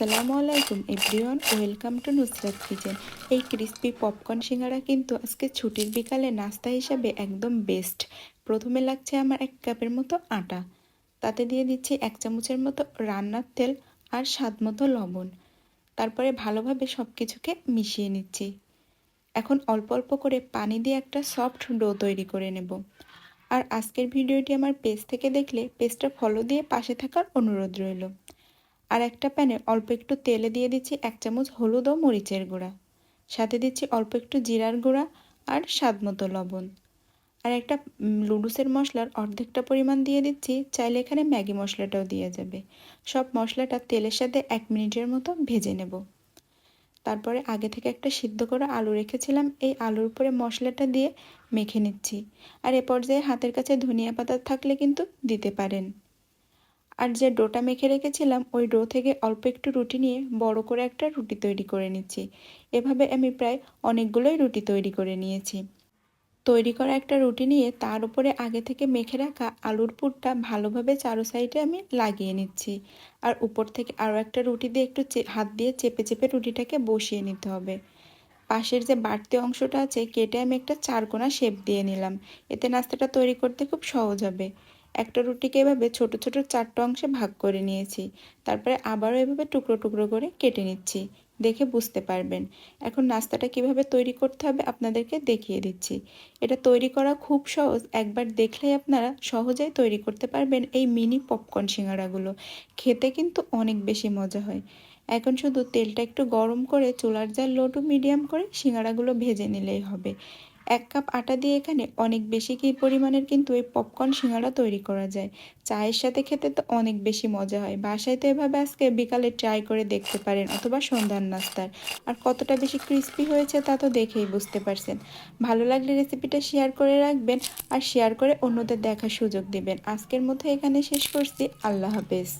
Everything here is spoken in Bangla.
আসসালামু আলাইকুম, everyone, welcome to Nusrat kitchen. এই ক্রিস্পি পপকর্ন সিঙ্গারা কিন্তু আজকে ছুটির বিকালে নাস্তা হিসাবে একদম বেস্ট। প্রথমে লাগছে আমার এক কাপের মতো আটা। তাতে দিয়ে দিচ্ছি এক চামচের মতো রান্নার তেল আর স্বাদ মতো লবণ। তারপরে ভালোভাবে সব কিছুকে মিশিয়ে নিচ্ছি। এখন অল্প অল্প করে পানি দিয়ে একটা সফট ডো তৈরি করে নেব। আর আজকের ভিডিওটি আমার পেজ থেকে দেখলে পেজটা ফলো দিয়ে পাশে থাকার অনুরোধ রইল। আর একটা প্যানে অল্প একটু তেলে দিয়ে দিচ্ছি এক চামচ হলুদ ও মরিচের গুঁড়া। সাথে দিচ্ছি অল্প একটু জিরার গুঁড়া আর স্বাদ মতো লবণ। আর একটা লুডুসের মশলার অর্ধেকটা পরিমাণ দিয়ে দিচ্ছি, চাইলে এখানে ম্যাগি মশলাটাও দিয়ে যাবে। সব মশলাটা তেলের সাথে এক মিনিটের মতো ভেজে নেব। তারপরে আগে থেকে একটা সিদ্ধ করা আলু রেখেছিলাম, এই আলুর উপরে মশলাটা দিয়ে মেখে নিচ্ছি। আর এ পর্যায়ে হাতের কাছে ধনিয়া পাতা থাকলে কিন্তু দিতে পারেন। আর যে ডোটা মেখে রেখেছিলাম, ওই ডো থেকে অল্প একটু রুটি নিয়ে বড় করে একটা রুটি তৈরি করে নিচ্ছি। এভাবে আমি প্রায় অনেকগুলোই রুটি তৈরি করে নিয়েছি। তৈরি করা একটা রুটি নিয়ে তার উপরে আগে থেকে মেখে রাখা আলুর পুরটা ভালোভাবে চারো সাইডে আমি লাগিয়ে নিচ্ছি। আর উপর থেকে আরও একটা রুটি দিয়ে একটু হাত দিয়ে চেপে চেপে রুটিটাকে বসিয়ে নিতে হবে। পাশের যে বাড়তি অংশটা আছে, কেটে আমি একটা চারকোনা শেপ দিয়ে নিলাম। এতে নাস্তাটা তৈরি করতে খুব সহজ হবে। একটা রুটিকে এভাবে ছোট ছোট চারটা অংশে ভাগ করে নিয়েছি। তারপরে আবারও এভাবে টুকরো টুকরো করে কেটে নিচ্ছি। দেখে বুঝতে পারবেন। এখন নাস্তাটা কীভাবে তৈরি করতে হবে আপনাদেরকে দেখিয়ে দিচ্ছি। এটা তৈরি করা খুব সহজ। একবার দেখলেই আপনারা সহজেই তৈরি করতে পারবেন এই মিনি পপকর্ন সিঙ্গারাগুলো। খেতে কিন্তু অনেক বেশি মজা হয়। এখন শুধু তেলটা একটু গরম করে চুলার জাল লো টু মিডিয়াম করে সিঙ্গারাগুলো ভেজে নিলেই হবে। এক কাপ আটা দিয়ে এখানে অনেক বেশি কি পরিমাণের কিন্তু এই পপকর্ন সিঙ্গারা তৈরি করা যায়। চায়ের সাথে খেতে তো অনেক বেশি মজা হয়। বাসায় তো এভাবে আজকে বিকালে ট্রাই করে দেখতে পারেন অথবা সন্ধ্যার নাস্তার। আর কতটা বেশি ক্রিস্পি হয়েছে তা তো দেখেই বুঝতে পারছেন। ভালো লাগলে রেসিপিটা শেয়ার করে রাখবেন আর শেয়ার করে অন্যদের দেখার সুযোগ দিবেন। আজকের মতো এখানে শেষ করছি। আল্লাহ হাফেজ।